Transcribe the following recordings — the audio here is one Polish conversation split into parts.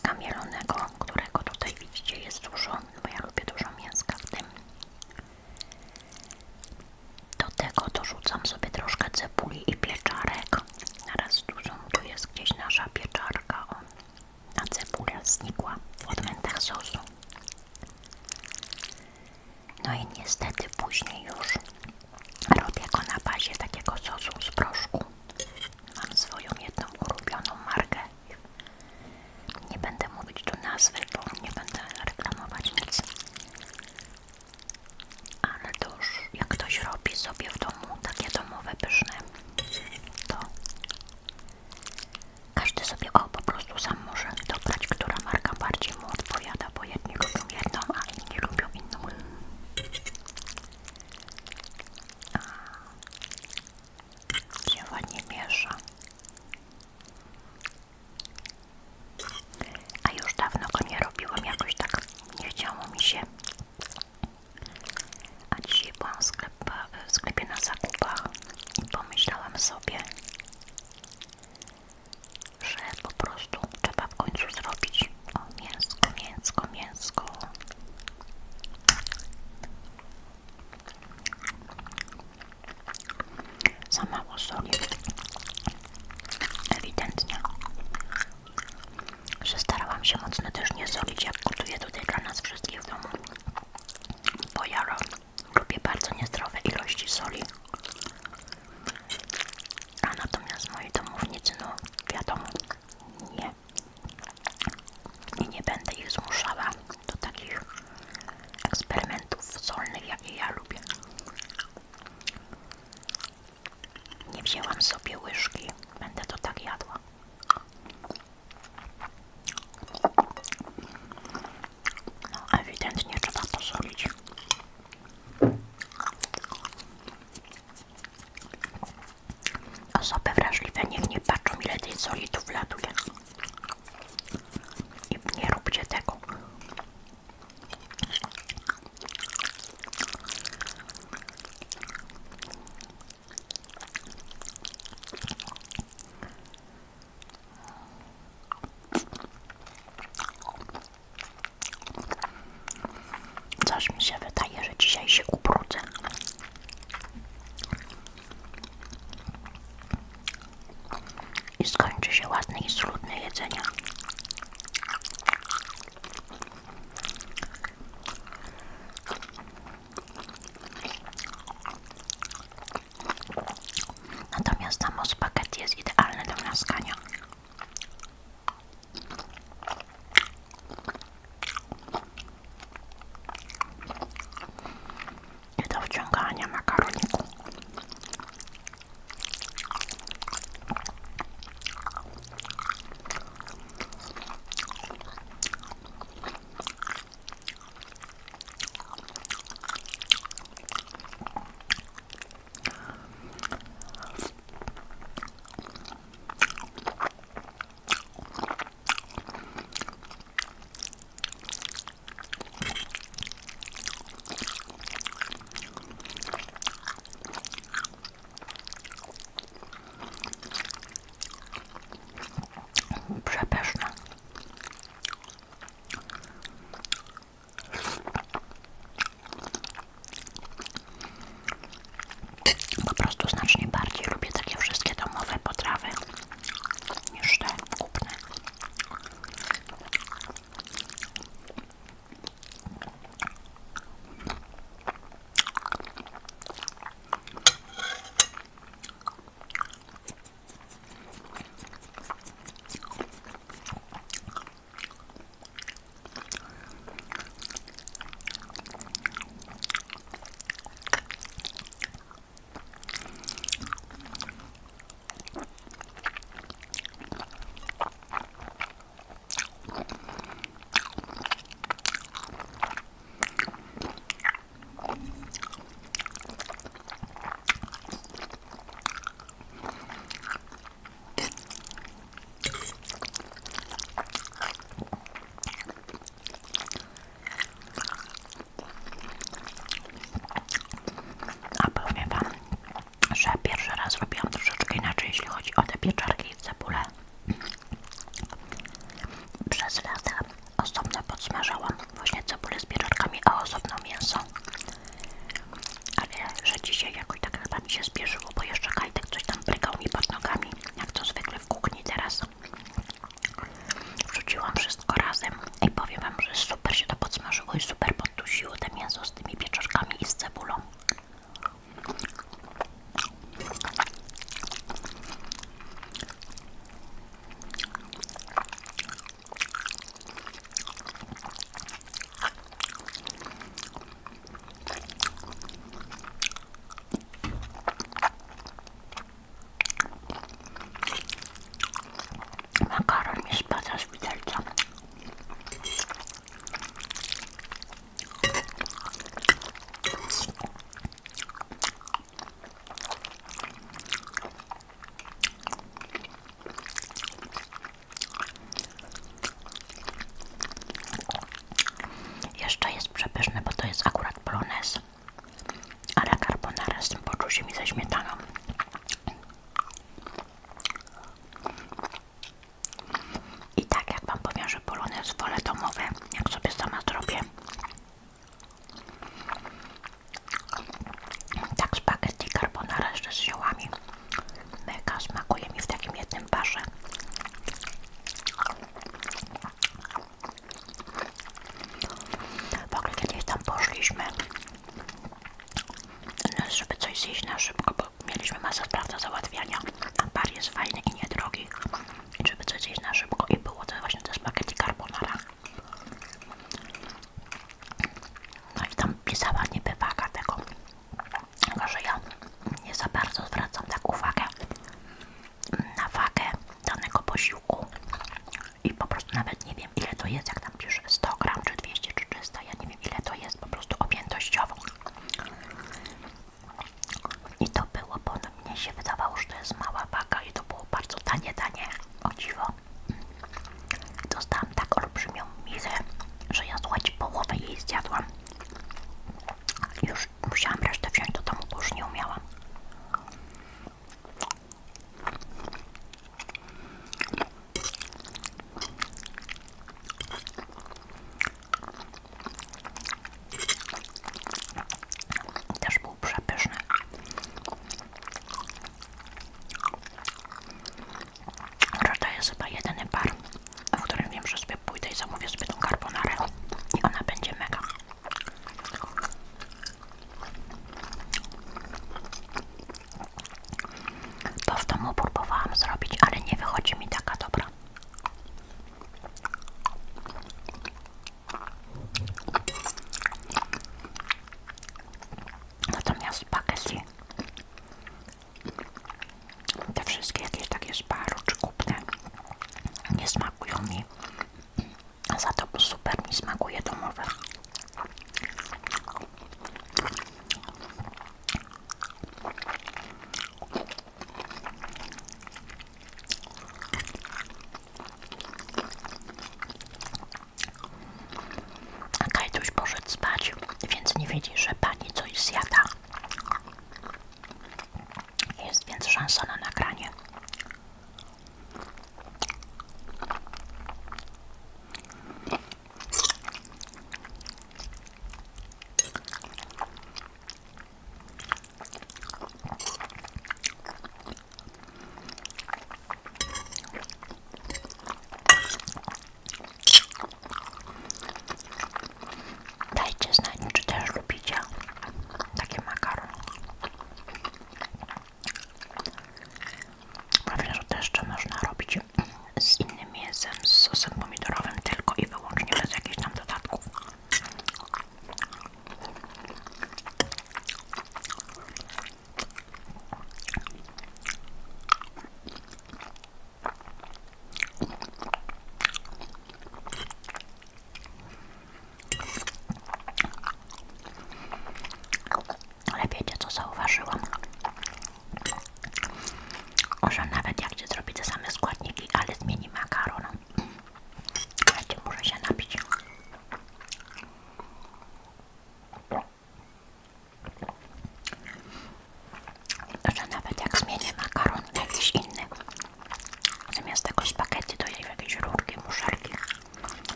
na bazie że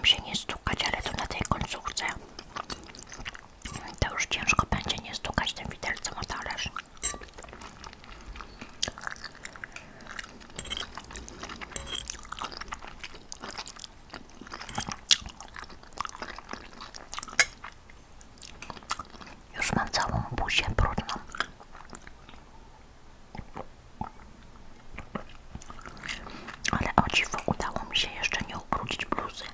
Staram się nie stukać, ale to na tej końcówce no to już ciężko będzie nie stukać tym widelcem o talerz. Już mam całą buzię brudną. Ale o dziwo udało mi się jeszcze nie ukrócić bluzy.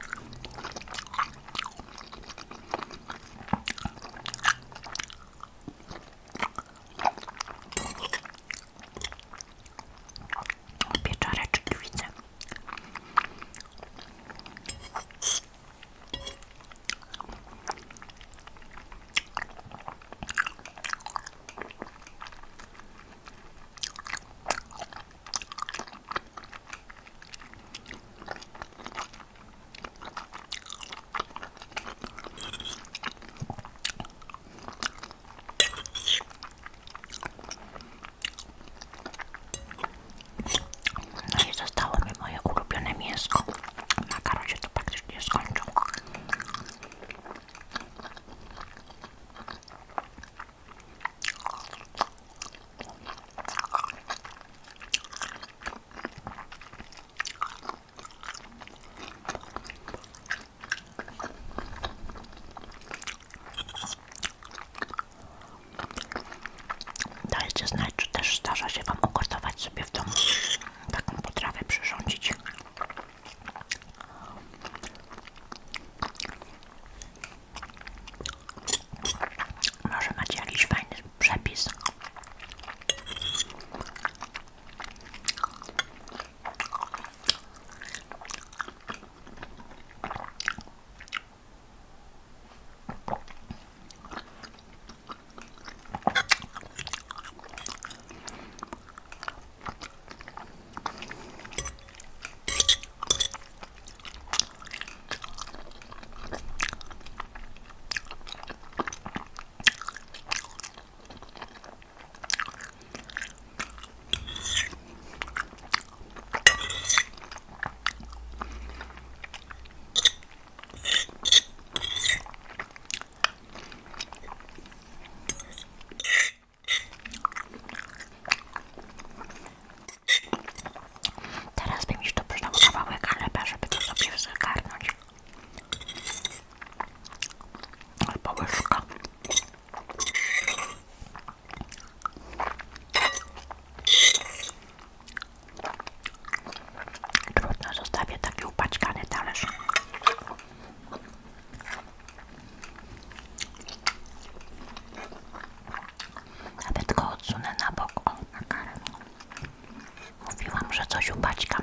Bonjour, Bachka.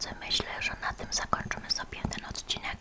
Drodzy, myślę, że na tym zakończymy sobie ten odcinek.